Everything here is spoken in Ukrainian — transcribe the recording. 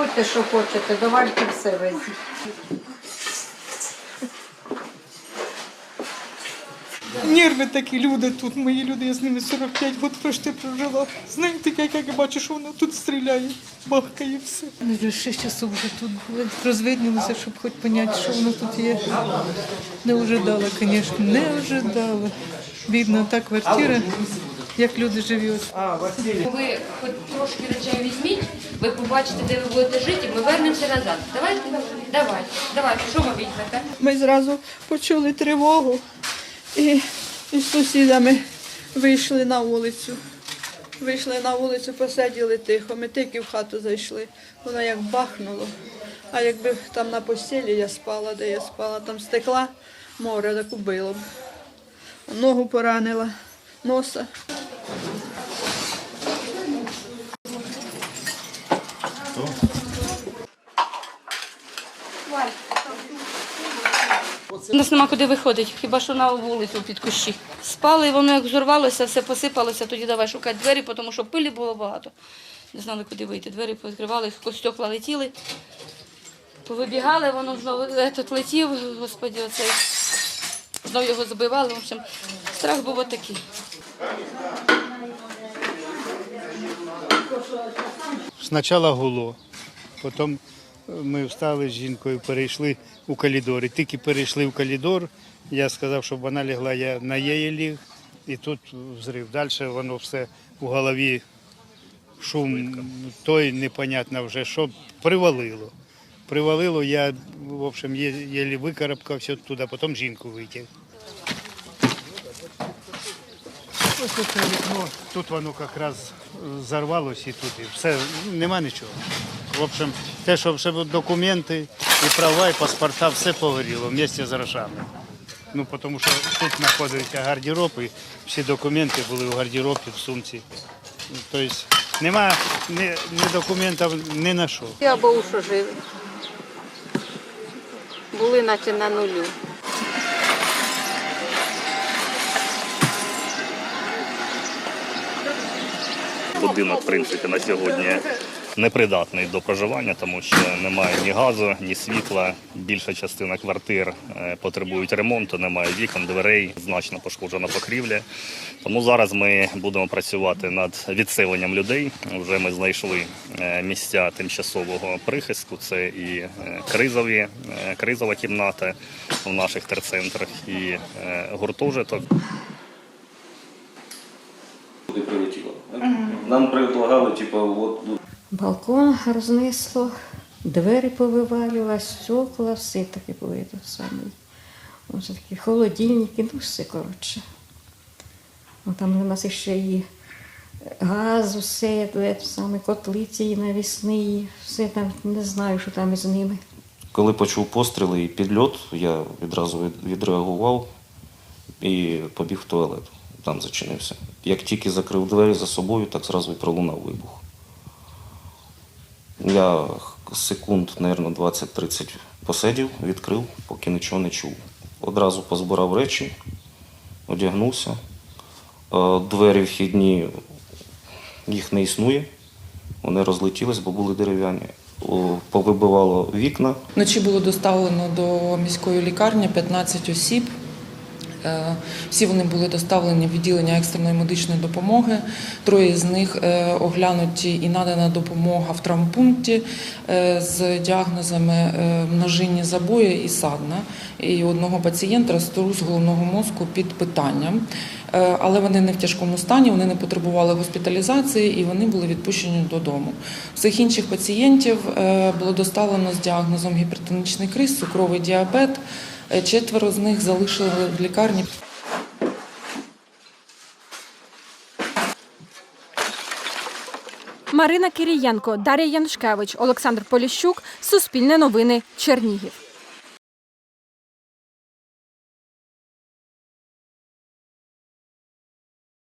Приходьте, що хочете, Вальки все везіть. Нерви такі люди тут, мої люди, я з ними 45 років прожити прожила. Знаєте, як, я бачу, що вона тут стріляє, бахкає все. Ми вже 6 часов вже тут були, розвиднілися, щоб хоч поняти, що воно тут є. Не ожидала, звісно, не ожидала. Бідна та квартира, як люди живуть. Ви хоч трошки речей візьміть, ви побачите, де ви будете жити, ми вернемося назад. Давайте, давайте, давайте, що ви візьмете? Ми зразу почули тривогу і, і з сусідами вийшли на вулицю. Вийшли на вулицю, посиділи тихо. Ми тільки в хату зайшли. Воно як бахнуло. А якби там на постелі я спала, де я спала, там стекла море, так убило б. Ногу поранила, носа. У нас нема куди виходити, хіба що на вулицю під кущі. Спали, воно як взорвалося, все посипалося, тоді давай шукати двері, тому що пилі було багато. Не знали, куди вийти. Двері відкривали, стекла летіли. Повибігали, воно знову этот летів, господі, оцей. Знову його забивали. В общем, страх був отакий. Спочатку гуло, потім ми встали з жінкою, перейшли у коридор. І тільки перейшли в коридор, я сказав, щоб вона лягла, я на її ліг, і тут взрив. Далі воно все у голові шум той непонятно вже, що привалило. Привалило, я, в общем, єлі викарабкався туди, потім жінку витяг. Ось це вікно, тут воно якраз зарвалось і тут, і все, нема нічого. В общем, те, що все документи, і права, і паспорта, все погоріло вместе з грошами. Ну, тому що тут знаходиться гардероб, і всі документи були в гардеробі, в сумці. Тобто нема ні, ні документів ні на що. Я був, що живі. Були наче на нулю. Будинок, в принципі, на сьогодні непридатний до проживання, тому що немає ні газу, ні світла. Більша частина квартир е, потребують ремонту, немає вікон, дверей, значно пошкоджена покрівля. Тому зараз ми будемо працювати над відселенням людей. Вже ми знайшли е, місця тимчасового прихистку. Це і е, кризові, кризова кімната в наших терцентрах, і гуртожиток. Куди прилетіло. Нам предлагали, типу, от ну, Балкон рознесло, двері повивалювали, стекла, все таке було тут саме. Ось такі холодильники, ну все коротше. Ну, там у нас ще і газ, усе, те саме котлиці і навісні, все там, не знаю, що там із ними. коли почув постріли і підльот, я відразу відреагував і побіг в туалет. Там зачинився. Як тільки закрив двері за собою, так зразу і пролунав вибух. Я секунд, мабуть, 20-30 посидів, відкрив, поки нічого не чув. Одразу позбирав речі, одягнувся. Е, Двері вхідні, їх не існує. Вони розлетілись, бо були дерев'яні. Повибивало вікна, Вночі було доставлено до міської лікарні 15 осіб. Е, Всі вони були доставлені в відділення екстреної медичної допомоги. Троє з них е, оглянуті і надана допомога в травмпункті е, з діагнозами множинні забої і садна. І одного пацієнта струс головного мозку під питанням. Але вони не в тяжкому стані, вони не потребували госпіталізації і вони були відпущені додому. Всіх інших пацієнтів було доставлено з діагнозом гіпертонічний криз, цукровий діабет. Е, Четверо з них залишили в лікарні. Марина Кирієнко, Дар'я Янушкевич, Олександр Поліщук. Суспільне новини. Чернігів.